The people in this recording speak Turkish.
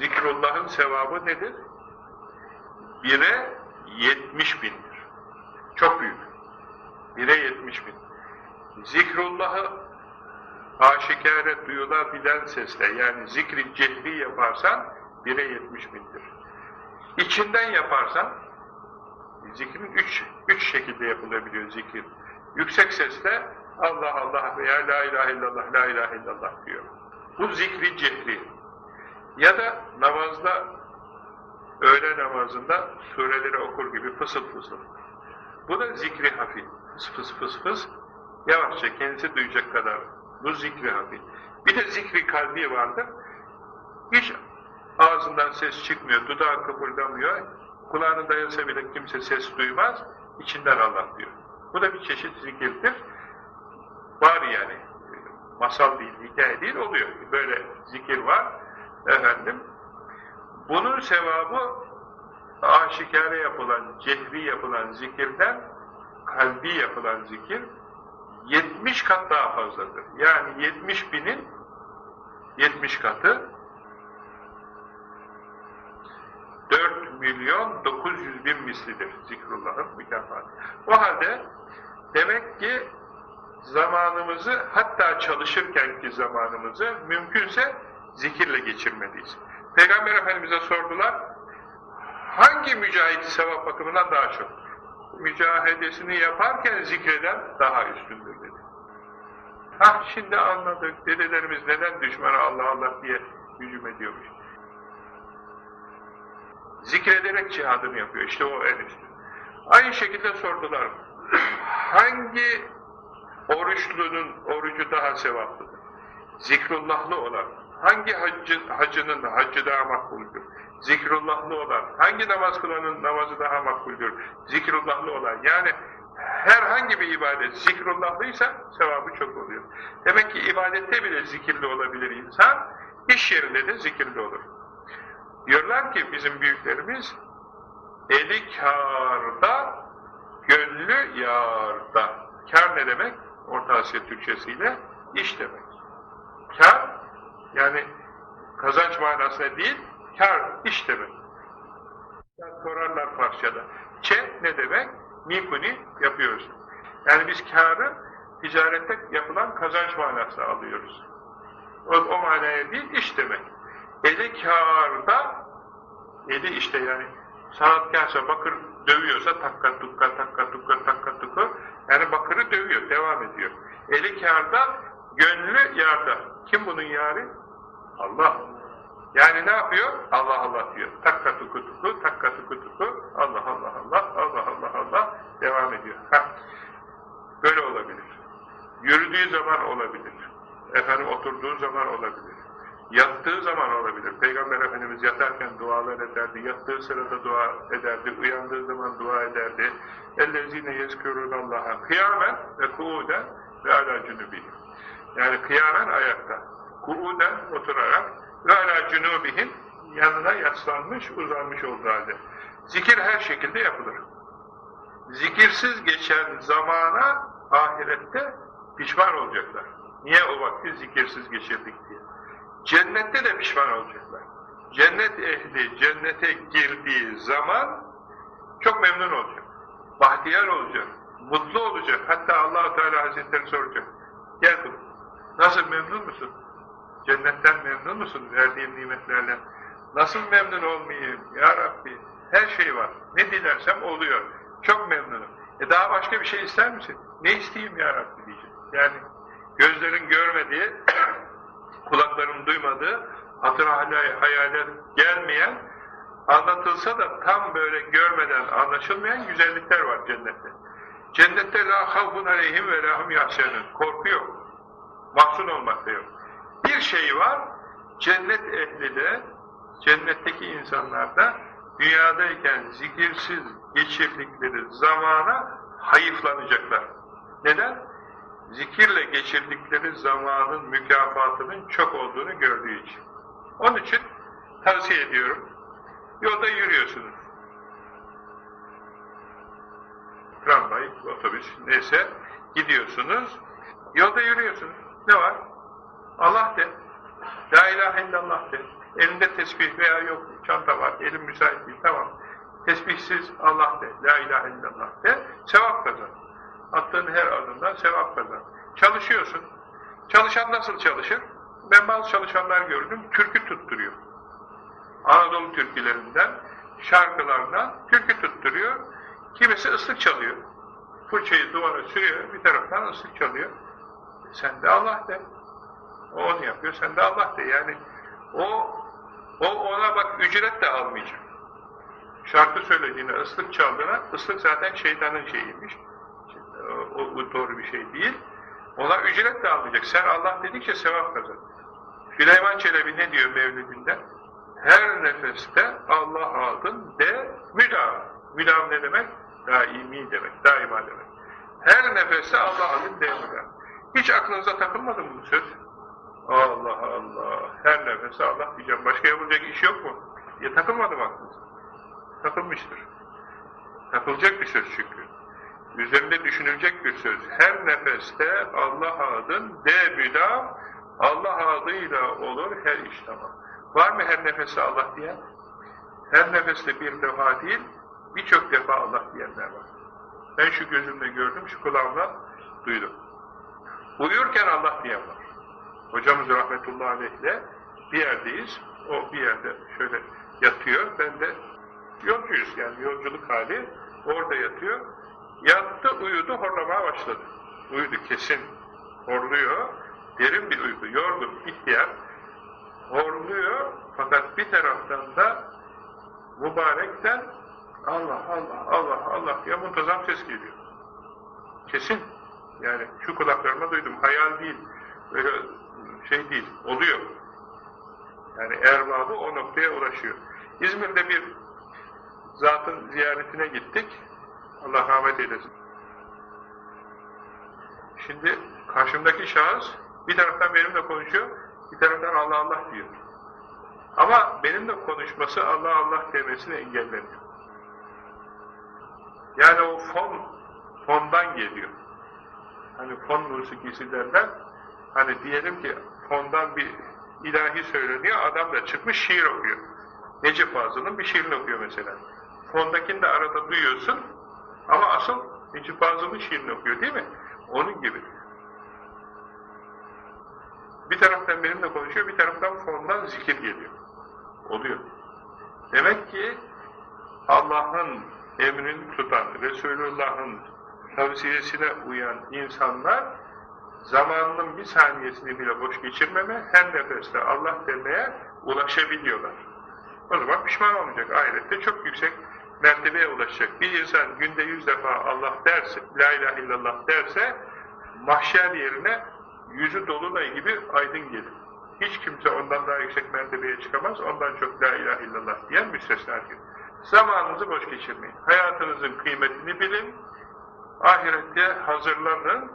zikrullahın sevabı nedir? Bire yetmiş bindir. Çok büyük. Bire yetmiş bin. Zikrullahı aşikare duyulabilen sesle yani zikri cehri yaparsan bire yetmiş bindir. İçinden yaparsan zikrin üç, üç şekilde yapılabiliyor zikir. Yüksek sesle Allah Allah veya La ilahe illallah, La ilahe illallah diyor. Bu zikri cehri. Ya da namazda, öğle namazında sureleri okur gibi fısıl fısıl. Bu da zikri hafif. Fıs fıs fıs fıs. Yavaşça kendisi duyacak kadar. Bu zikri hafif. Bir de zikri kalbi vardır. Hiç ağzından ses çıkmıyor, dudağı kıpırdamıyor. Kulağını dayasa bile kimse ses duymaz. içinden Allah diyor. Bu da bir çeşit zikirdir. Var yani. Masal değil, hikaye değil oluyor. Böyle zikir var. Efendim. Bunun sevabı aşikare yapılan, cehri yapılan zikirden kalbi yapılan zikir 70 kat daha fazladır. Yani 70 binin 70 katı 4 milyon 900 bin mislidir zikrullahın mükafatı. O halde demek ki zamanımızı hatta çalışırkenki zamanımızı mümkünse zikirle geçirmeliyiz. Peygamber Efendimiz'e sordular hangi mücahit sevap bakımından daha çok? Mücahedesini yaparken zikreden daha üstündür dedi. Ah şimdi anladık dedelerimiz neden düşmana Allah Allah diye hücum ediyormuş. Zikrederek cihadını yapıyor. İşte o en üstü. Aynı şekilde sordular. Hangi oruçlunun orucu daha sevaplıdır? Zikrullahlı olan. Hangi haccı, hacının haccı daha makbuldür? Zikrullahlı olan. Hangi namaz kılanın namazı daha makbuldür? Zikrullahlı olan. Yani herhangi bir ibadet zikrullahlıysa sevabı çok oluyor. Demek ki ibadette bile zikirli olabilir insan, iş yerinde de zikirli olur. Diyorlar ki bizim büyüklerimiz, eli kârda, gönlü yârda. Kâr ne demek? Orta Asya Türkçesiyle iş demek. Yani kazanç manasına değil, kâr, iş demek. Sorarlar Farsçada. Çe ne demek? Mikuni yapıyoruz. Yani biz kârı ticarette yapılan kazanç manasına alıyoruz. O, o manaya değil, iş demek. Eli kârda, eli işte yani sanatkarsa bakır dövüyorsa takka tukka takka tukka takka tukka yani bakırı dövüyor, devam ediyor. Eli kârda, gönlü yarda. Kim bunun yâri? Allah. Yani ne yapıyor? Allah Allah diyor. Takka tuku tuku, takka tuku tuku, Allah Allah Allah, Allah Allah Allah devam ediyor. Heh. Böyle olabilir. Yürüdüğü zaman olabilir. Efendim oturduğu zaman olabilir. Yattığı zaman olabilir. Peygamber Efendimiz yatarken dualar ederdi. Yattığı sırada dua ederdi. Uyandığı zaman dua ederdi. اَلَّذ۪ينَ يَذْكُرُونَ اللّٰهَ kıyamen ve kuuden ve ala cünübihim. yani kıyamen ayakta. Kuuden oturarak ve ala cünübihim yanına yaslanmış, uzanmış olduğu halde. Zikir her şekilde yapılır. Zikirsiz geçen zamana ahirette pişman olacaklar. Niye o vakti zikirsiz geçirdik diye. Cennette de pişman olacaklar. Cennet ehli cennete girdiği zaman çok memnun olacak. Bahtiyar olacak. Mutlu olacak. Hatta allah Teala Hazretleri soracak. Gel kul. Nasıl memnun musun? Cennetten memnun musun? Verdiğim nimetlerle. Nasıl memnun olmayayım? Ya Rabbi. Her şey var. Ne dilersem oluyor. Çok memnunum. E daha başka bir şey ister misin? Ne isteyeyim ya Rabbi diyecek. Yani gözlerin görmediği kulakların duymadığı, hatır hayale gelmeyen, anlatılsa da tam böyle görmeden anlaşılmayan güzellikler var cennette. Cennette la havfun aleyhim ve lahum yahsenun. Korku yok. Mahzun olmak da yok. Bir şey var, cennet ehli de, cennetteki insanlar da dünyadayken zikirsiz geçirdikleri zamana hayıflanacaklar. Neden? zikirle geçirdikleri zamanın mükafatının çok olduğunu gördüğü için. Onun için tavsiye ediyorum. Yolda yürüyorsunuz. Tramvay, otobüs, neyse gidiyorsunuz. Yolda yürüyorsunuz. Ne var? Allah de. La ilahe illallah de. Elinde tesbih veya yok, çanta var, elim müsait değil, tamam. Tesbihsiz Allah de, la ilahe illallah de, sevap kazan. Attığın her adımdan sevap kazan. Çalışıyorsun. Çalışan nasıl çalışır? Ben bazı çalışanlar gördüm, türkü tutturuyor. Anadolu türkülerinden, şarkılarından türkü tutturuyor. Kimisi ıslık çalıyor. Fırçayı duvara sürüyor, bir taraftan ıslık çalıyor. Sen de Allah de. O onu yapıyor, sen de Allah de. Yani o, o ona bak ücret de almayacak. Şarkı söylediğine, ıslık çaldığına, ıslık zaten şeytanın şeyiymiş. O, o doğru bir şey değil. Ona ücret de almayacak. Sen Allah dedikçe sevap kazan. Süleyman Çelebi ne diyor Mevlidinde? Her nefeste Allah adın de müdam. Müdam ne demek? Daimi demek, daima demek. Her nefeste Allah adın de müdam. Hiç aklınıza takılmadı mı bu söz? Allah Allah, her nefeste Allah diyeceğim. Başka yapılacak iş yok mu? Ya takılmadı mı aklınıza? Takılmıştır. Takılacak bir söz çünkü. Üzerinde düşünülecek bir söz. Her nefeste Allah adın de Allah adıyla olur her iş tamam. Var mı her nefeste Allah diyen? Her nefeste bir defa değil, birçok defa Allah diyenler var. Ben şu gözümle gördüm, şu kulağımla duydum. Uyurken Allah diyen var. Hocamız rahmetullahi aleyhle bir yerdeyiz, o bir yerde şöyle yatıyor, ben de yolcuyuz yani yolculuk hali, orada yatıyor. Yattı, uyudu, horlamaya başladı. Uyudu kesin, horluyor, derin bir uyku, yorgun, ihtiyar, horluyor fakat bir taraftan da mübarekten Allah Allah Allah Allah diye muntazam ses geliyor. Kesin. Yani şu kulaklarıma duydum. Hayal değil. Böyle şey değil. Oluyor. Yani erbabı o noktaya ulaşıyor. İzmir'de bir zatın ziyaretine gittik. Allah rahmet eylesin. Şimdi karşımdaki şahıs bir taraftan benimle konuşuyor, bir taraftan Allah Allah diyor. Ama benimle konuşması Allah Allah demesini engellemiyor. Yani o fon, fondan geliyor. Hani fon musikisi derler. Hani diyelim ki fondan bir ilahi söyleniyor, adam da çıkmış şiir okuyor. Necip Fazıl'ın bir şiirini okuyor mesela. Fondakini de arada duyuyorsun ama asıl Necip Fazıl'ın şiirini okuyor değil mi? Onun gibi. Bir taraftan benimle konuşuyor, bir taraftan fondan zikir geliyor. Oluyor. Demek ki Allah'ın emrini tutan, Resulullah'ın tavsiyesine uyan insanlar zamanının bir saniyesini bile boş geçirmeme, her nefeste Allah demeye ulaşabiliyorlar. O zaman pişman olmayacak. Ahirette çok yüksek mertebeye ulaşacak. Bir insan günde yüz defa Allah derse, La ilahe illallah derse, mahşer yerine yüzü dolunay gibi aydın gelir. Hiç kimse ondan daha yüksek mertebeye çıkamaz, ondan çok La ilahe illallah diyen müstesna değil. Zamanınızı boş geçirmeyin. Hayatınızın kıymetini bilin, ahirette hazırlanın,